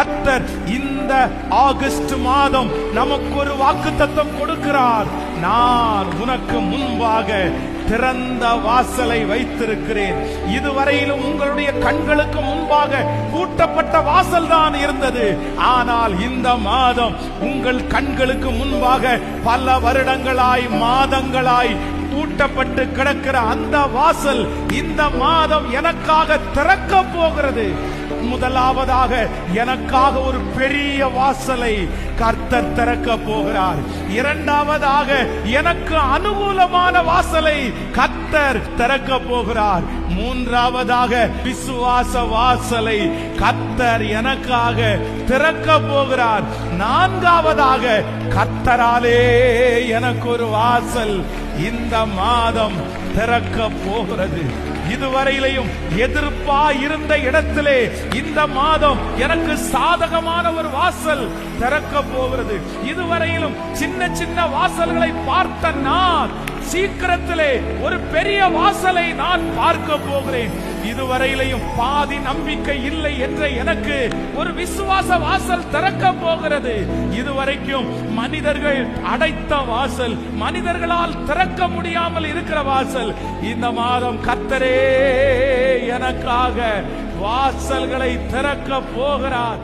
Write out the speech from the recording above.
கர்த்தர் இந்த ஆகஸ்ட் மாதம் நமக்கு ஒரு வாக்குத்தத்தம் கொடுக்கிறார். நான் உனக்கு முன்பாக திறந்த வாசலை வைத்திருக்கிறேன். இதுவரையிலும் உங்களுடைய கண்களுக்கு முன்பாக பூட்டப்பட்ட வாசல் தான் இருந்தது. ஆனால் இந்த மாதம் உங்கள் கண்களுக்கு முன்பாக பல வருடங்களாய் மாதங்களாய் பூட்டப்பட்டு கிடக்கிற அந்த வாசல் இந்த மாதம் எனக்காக திறக்க போகிறது. முதலாவதாக எனக்காக ஒரு பெரிய வாசலை கர்த்தர் திறக்க போகிறார். இரண்டாவதாக எனக்கு அனுகூலமான வாசலை கர்த்தர் திறக்க போகிறார். மூன்றாவதாக விசுவாச வாசலை கத்தர் எனக்காக திறக்க போகிறார். நான்காவதாக கத்தராலே எனக்கு ஒரு வாசல் இந்த மாதம் திறக்க போகிறது. இதுவரையிலையும் எதிர்ப்பா இருந்த இடத்திலே இந்த மாதம் எனக்கு சாதகமான ஒரு வாசல் திறக்க போகிறது. இதுவரையிலும் சின்ன சின்ன வாசல்களை பார்த்த நான் சீக்கிரத்திலே ஒரு பெரிய வாசலை நான் பார்க்க போகிறேன். இதுவரையிலையும் பாதி நம்பிக்கை இல்லை என்ற எனக்கு ஒரு விசுவாச வாசல் திறக்க போகிறது. இதுவரைக்கும் மனிதர்கள் அடைத்த வாசல் மனிதர்களால் திறக்க முடியாமல் இருக்கிற வாசல் இந்த மாதம் கத்தரே எனக்காக வாசல்களை திறக்க போகிறார்.